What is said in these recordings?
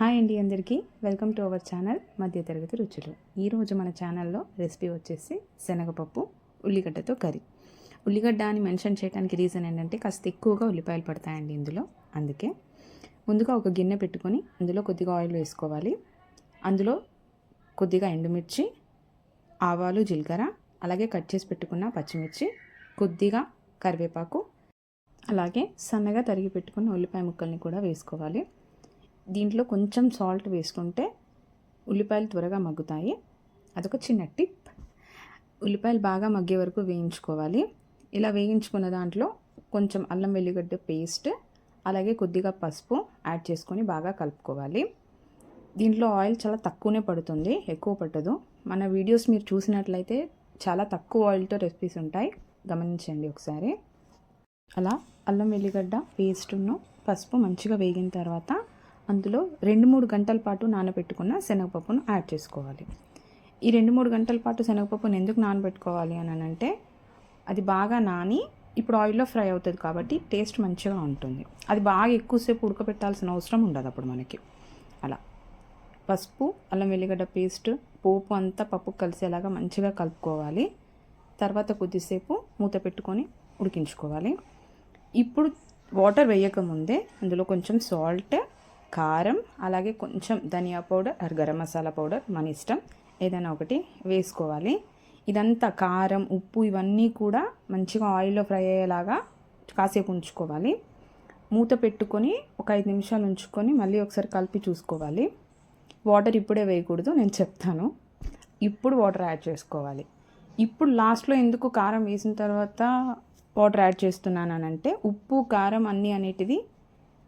Hi అండి అందరికీ. Welcome to our channel మధ్యతరగతి రుచులు. ఈరోజు మన ఛానల్లో రెసిపీ వచ్చేసి శనగపప్పు ఉల్లిగడ్డతో కర్రీ. ఉల్లిగడ్డ అని మెన్షన్ చేయడానికి రీజన్ ఏంటంటే కాస్త ఎక్కువగా ఉల్లిపాయలు పడతాయండి ఇందులో. అందుకే ముందుగా ఒక గిన్నె పెట్టుకొని అందులో కొద్దిగా ఆయిల్ వేసుకోవాలి. అందులో కొద్దిగా ఎండుమిర్చి ఆవాలు జీలకర్ర అలాగే కట్ చేసి పెట్టుకున్న పచ్చిమిర్చి కొద్దిగా కరివేపాకు అలాగే సన్నగా తరిగి పెట్టుకున్న ఉల్లిపాయ ముక్కల్ని కూడా వేసుకోవాలి. దీంట్లో కొంచెం సాల్ట్ వేసుకుంటే ఉల్లిపాయలు త్వరగా మగ్గుతాయి. అదొక చిన్న టిప్. ఉల్లిపాయలు బాగా మగ్గే వరకు వేయించుకోవాలి. ఇలా వేయించుకున్న దాంట్లో కొంచెం అల్లం వెల్లిగడ్డ పేస్ట్ అలాగే కొద్దిగా పసుపు యాడ్ చేసుకొని బాగా కలుపుకోవాలి. దీంట్లో ఆయిల్ చాలా తక్కువనే పడుతుంది ఎక్కువ పట్టదు. మన వీడియోస్ మీరు చూసినట్లయితే చాలా తక్కువ ఆయిల్తో రెసిపీస్ ఉంటాయి. గమనించండి ఒకసారి. అలా అల్లం వెల్లిగడ్డ పేస్టును పసుపు మంచిగా వేగిన తర్వాత అందులో రెండు మూడు గంటల పాటు నానబెట్టుకున్న శనగపప్పును యాడ్ చేసుకోవాలి. ఈ రెండు మూడు గంటల పాటు శనగపప్పును ఎందుకు నానబెట్టుకోవాలి అని అంటే అది బాగా నాని ఇప్పుడు ఆయిల్లో ఫ్రై అవుతుంది కాబట్టి టేస్ట్ మంచిగా ఉంటుంది. అది బాగా ఎక్కువసేపు ఉడకబెట్టాల్సిన అవసరం ఉండదు అప్పుడు మనకి. అలా. పసుపు అల్లం వెల్లిగడ్డ పేస్ట్ పోపు అంతా పప్పు కలిసేలాగా మంచిగా కలుపుకోవాలి. తర్వాత కొద్దిసేపు మూత పెట్టుకొని ఉడికించుకోవాలి. ఇప్పుడు వాటర్ వేయకముందే అందులో కొంచెం సాల్ట్ కారం అలాగే కొంచెం ధనియా powder or garam masala powder మన ఇష్టం. ఏదైనా ఒకటి వేసుకోవాలి. ఇదంతా కారం ఉప్పు ఇవన్నీ కూడా మంచిగా ఆయిల్లో ఫ్రై అయ్యేలాగా కాసేపు ఉంచుకోవాలి. మూత పెట్టుకొని ఒక ఐదు నిమిషాలు ఉంచుకొని మళ్ళీ ఒకసారి కలిపి చూసుకోవాలి. వాటర్ ఇప్పుడే వేయకూడదు నేను చెప్తాను. ఇప్పుడు వాటర్ యాడ్ చేసుకోవాలి. ఇప్పుడు లాస్ట్లో ఎందుకు కారం వేసిన తర్వాత వాటర్ యాడ్ చేస్తున్నానంటే ఉప్పు కారం అన్నీ అనేటిది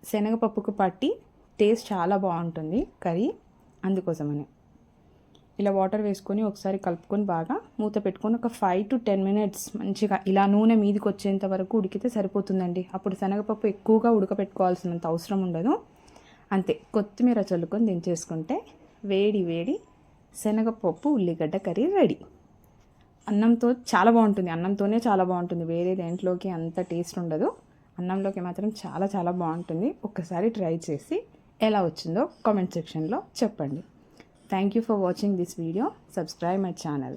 శనగపప్పుకు పట్టి టేస్ట్ చాలా బాగుంటుంది కర్రీ అందుకోసమని. ఇలా వాటర్ వేసుకొని ఒకసారి కలుపుకొని బాగా మూత పెట్టుకొని ఒక ఫైవ్ టు టెన్ మినిట్స్ మంచిగా ఇలా నూనె మీదకి వచ్చేంత వరకు ఉడికితే సరిపోతుందండి. అప్పుడు శనగపప్పు ఎక్కువగా ఉడకపెట్టుకోవాల్సినంత అవసరం ఉండదు. అంతే కొత్తిమీర చల్లుకొని దించేసుకుంటే వేడి వేడి శనగపప్పు ఉల్లిగడ్డ కర్రీ రెడీ. అన్నంతో చాలా బాగుంటుంది అన్నంతోనే చాలా బాగుంటుంది. వేరే దేంట్లోకి అంత టేస్ట్ ఉండదు. అన్నంలోకి మాత్రం చాలా చాలా బాగుంటుంది. ఒక్కసారి ట్రై చేసి ఎలా వచ్చిందో కామెంట్ సెక్షన్లో చెప్పండి. Thank you for watching this video subscribe my channel